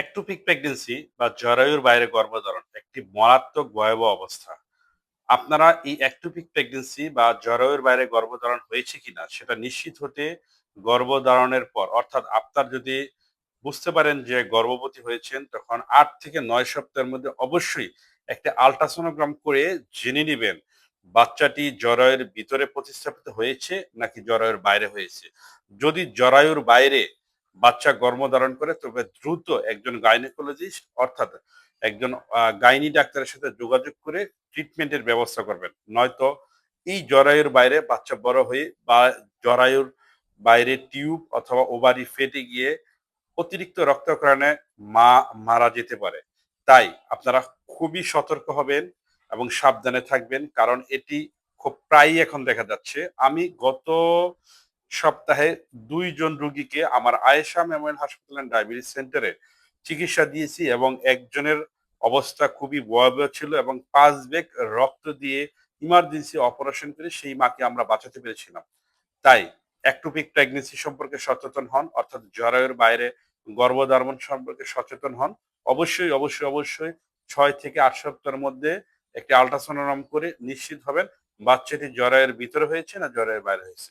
Ectopic pregnancy বা জরায়ুর বাইরে গর্ভধারণ একটি মারাত্মক ভয়াবহ অবস্থা। আপনারা এই একটোপিক প্রেগনেন্সি বা জরায়ুর বাইরে গর্ভধারণ হয়েছে কিনা সেটা নিশ্চিত হতে গর্ভধারণের পর, অর্থাৎ আপনার যদি বুঝতে পারেন যে গর্ভবতী হয়েছেন, তখন আট থেকে নয় সপ্তাহের মধ্যে অবশ্যই একটা আলট্রাসোনোগ্রাম করে জেনে নেবেন, বাচ্চাটি জরায়ুর ভিতরে প্রতিস্থাপিত হয়েছে নাকি জরায়ুর বাইরে হয়েছে। যদি জরায়ুর বাইরে বাচ্চা গর্ভধারণ করে, তবে দ্রুত একজন গাইনোকোলজিস্ট অর্থাৎ একজন গাইনি ডাক্তারের সাথে যোগাযোগ করে ট্রিটমেন্টের ব্যবস্থা করবেন। নয়তো এই জরায়ুর বাইরে বাচ্চা বড় হয়ে বা জরায়ুর বাইরে টিউব অথবা ওভারি ফেটে গিয়ে অতিরিক্ত রক্তকরণে মা মারা যেতে পারে। তাই আপনারা খুবই সতর্ক হবেন এবং সাবধানে থাকবেন, কারণ এটি খুব প্রায়ই এখন দেখা যাচ্ছে। আমি গত সপ্তাহে দুইজন রুগীকে আমার আয়েশা মেমোরিয়াল হাসপাতাল অ্যান্ড ডায়াবেটিস সেন্টারে চিকিৎসা দিয়েছি এবং একজনের অবস্থা খুবই ভয়াবহ ছিল এবং পাঁচ বেগ রক্ত দিয়ে ইমার্জেন্সি অপারেশন করে সেই মাকে আমরা বাঁচাতে পেরেছিলাম। তাই একটুপিক প্রেগনেন্সি সম্পর্কে সচেতন হন, অর্থাৎ জরায়ুর বাইরে গর্ভধারণ সম্পর্কে সচেতন হন। অবশ্যই অবশ্যই অবশ্যই ছয় থেকে আট সপ্তাহের মধ্যে একটি আলট্রাসোনোগ্রাম করে নিশ্চিত হবেন বাচ্চাটি জরায়ের ভিতরে হয়েছে না জরায়ের বাইরে হয়েছে।